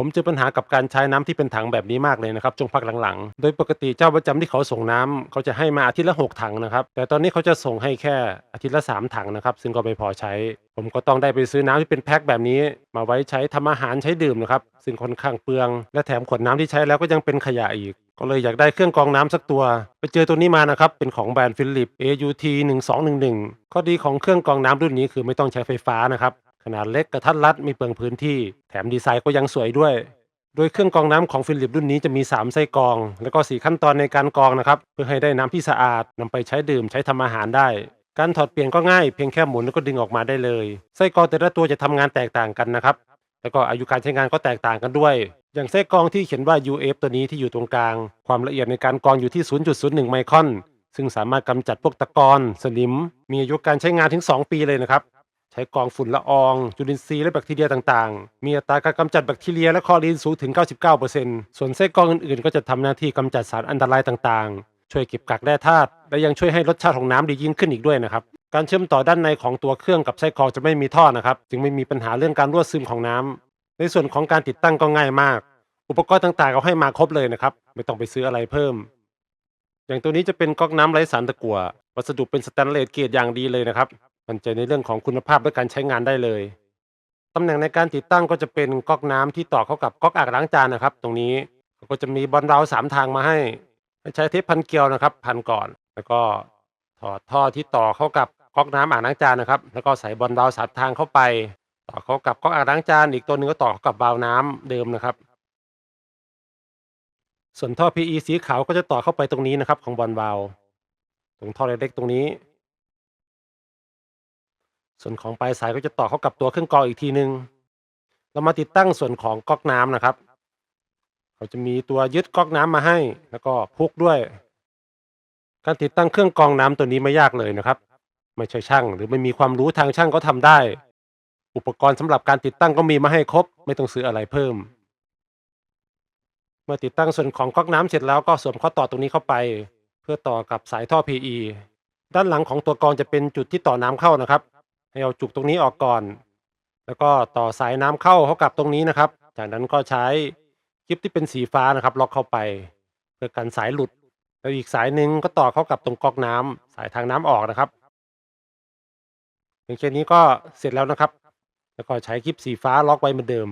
ผมเจอปัญหากับการใช้น้ำที่เป็นถังแบบนี้มากเลยนะครับช่วงพักหลังๆ โดยปกติเจ้าประจำที่เขาส่งน้ำเขาจะให้มาอาทิตย์ละหกถังนะครับ แต่ตอนนี้เขาจะส่งให้แค่อาทิตย์ละสามถังนะครับ ซึ่งก็ไม่พอใช้ ผมก็ต้องได้ไปซื้อน้ำที่เป็นแพ็คแบบนี้ มาไว้ใช้ทำอาหารใช้ดื่มนะครับ ซึ่งค่อนข้างเปลือง และแถมขวดน้ำที่ใช้แล้วก็ยังเป็นขยะอีก ก็เลยอยากได้เครื่องกรองน้ำสักตัว ไปเจอตัวนี้มานะครับ เป็นของแบรนด์ฟิลิป AUT 1211ข้อดีของเครื่องกรองน้ำรุ่นนี้คือไม่ต้องใช้ไฟฟ้านะครับ นาดเล็กกระทัดรัดไม่เปลืองพื้นที่ แถมดีไซน์ก็ยังสวยด้วย โดยเครื่องกรองน้ำของฟิลิปรุ่นนี้จะมี 3 ไส้กรอง แล้วก็ 4 ขั้นตอนในการกรองนะครับ เพื่อให้ได้น้ำที่สะอาดนำไปใช้ดื่มใช้ทำอาหารได้ การถอดเปลี่ยนก็ง่ายเพียงแค่หมุนแล้วก็ดึงออกมาได้เลย ไส้กรองแต่ละตัวจะทำงานแตกต่างกันนะครับ แล้วก็อายุการใช้งานก็แตกต่างกันด้วย อย่างไส้กรองที่เขียนว่า UF ตัวนี้ที่อยู่ตรงกลาง ความละเอียดในการกรองอยู่ที่ 0.01 ไมครอน ซึ่งสามารถกำจัดพวกตะกอนสนิม มีอายุการใช้งานถึง 2 ปีเลยนะครับ ช้กองฝุ่นละออง จุลินทรีย์และแบคทีเรียต่างๆ มีอัตราการกำจัดแบคทีเรียและคลอรีนสูงถึง 99%ส่วนไส้กรองอื่นๆ ก็จะทำหน้าที่กำจัดสารอันตรายต่างๆ ช่วยเก็บกักแร่ธาตุและยังช่วยให้รสชาติของน้ำดียิ่งขึ้นอีกด้วยนะครับการเชื่อมต่อด้านในของตัวเครื่องกับไส้กรองจะไม่มีท่อนะครับจึงไม่มีปัญหาเรื่องการรั่วซึมของน้ำในส่วนของการติดตั้งก็ง่ายมาก อุปกรณ์ต่างๆเอาให้มาครบเลยนะครับไม่ต้องไปซื้ออะไรเพิ่ม อย่างตัวนี้จะเป็นก๊อกน้ำไร้สารตะกั่ววัสดุเป็นสแตนเลสเกรดอย่างดีเลยนะครับ มั่นใจในเรื่องของคุณภาพและการใช้งานได้เลยตำแหน่งในการติดตั้งก็จะเป็นก๊อกน้ำที่ต่อเข้ากับก๊อกอ่างล้างจานนะครับ ตรงนี้ก็จะมีบอลราวสามทางมาให้ใช้เทปพันเกลียวนะครับ พันก่อน แล้วก็ถอดท่อที่ต่อเข้ากับก๊อกน้ำอ่างล้างจานนะครับ แล้วก็ใส่บอลราวสามทางเข้าไป ต่อเข้ากับก๊อกอ่างล้างจานอีกตัวหนึ่งก็ต่อเข้ากับบาวน้ำเดิมนะครับ ส่วนท่อ PE สีขาวก็จะต่อเข้าไปตรงนี้นะครับ ของบอลวาลวตรงท่อเล็กๆตรงนี้ ส่วนของปลายสายก็จะต่อเข้ากับตัวเครื่องกรองอีกทีนึง เรามาติดตั้งส่วนของก๊อกน้ำนะครับ เขาจะมีตัวยึดก๊อกน้ำมาให้ แล้วก็พุกด้วย การติดตั้งเครื่องกรองน้ำตัวนี้ไม่ยากเลยนะครับ ไม่ใช่ช่าง หรือไม่มีความรู้ทางช่างก็ทำได้ อุปกรณ์สำหรับการติดตั้งก็มีมาให้ครบ ไม่ต้องซื้ออะไรเพิ่ม เมื่อติดตั้งส่วนของก๊อกน้ำเสร็จแล้วก็สวมข้อต่อตรงนี้เข้าไป เพื่อต่อกับสายท่อ PE ด้านหลังของตัวกรองจะเป็นจุดที่ต่อน้ำเข้านะครับ ให้เอาจุกตรงนี้ออกก่อน แล้วก็ต่อสายน้ำเข้าเข้ากับตรงนี้นะครับ จากนั้นก็ใช้คลิปที่เป็นสีฟ้านะครับ ล็อกเข้าไปเพื่อกันสายหลุด แล้วอีกสายหนึ่งก็ต่อเข้ากับตรงก๊อกน้ำสายทางน้ำออกนะครับอย่างเช่นนี้ก็เสร็จแล้วนะครับ แล้วก็ใช้คลิปสีฟ้าล็อกไว้เหมือนเดิม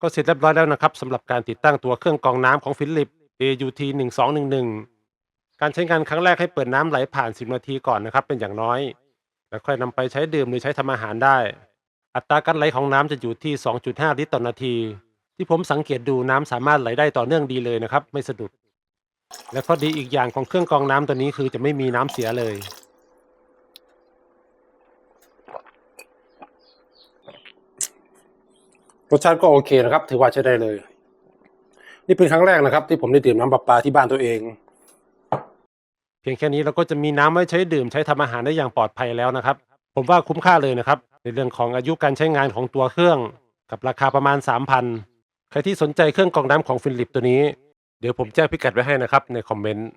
ก็เสร็จเรียบร้อยแล้วนะครับสำหรับการติดตั้งตัวเครื่องกรองน้ำของฟิลิป AUT 1211การใช้งานครั้งแรกให้เปิดน้ำไหลผ่าน 10 นาทีก่อนนะครับ เป็นอย่างน้อย แล้วค่อยนำไปใช้ดื่มหรือใช้ทำอาหารได้ อัตราการไหลของน้ำจะอยู่ที่ 2.5 ลิตรต่อนาที ที่ผมสังเกตดูน้ำสามารถไหลได้ต่อเนื่องดีเลยนะครับ ไม่สะดุด และข้อดีอีกอย่างของเครื่องกรองน้ำตัวนี้คือจะไม่มีน้ำเสียเลยรสชาติก็โอเคนะครับ ถือว่าใช้ได้เลย นี่เป็นครั้งแรกนะครับ ที่ผมได้ดื่มน้ำประปาที่บ้านตัวเอง เพียงแค่นี้เราก็จะมีน้ำไว้ใช้ดื่มใช้ทำอาหารได้อย่างปลอดภัยแล้วนะครับ ผมว่าคุ้มค่าเลยนะครับ ในเรื่องของอายุการใช้งานของตัวเครื่อง กับราคาประมาณ 3,000 ใครที่สนใจเครื่องกรองน้ำของฟิลิปตัวนี้ เดี๋ยวผมแจ้งพิกัดไว้ให้นะครับในคอมเมนต์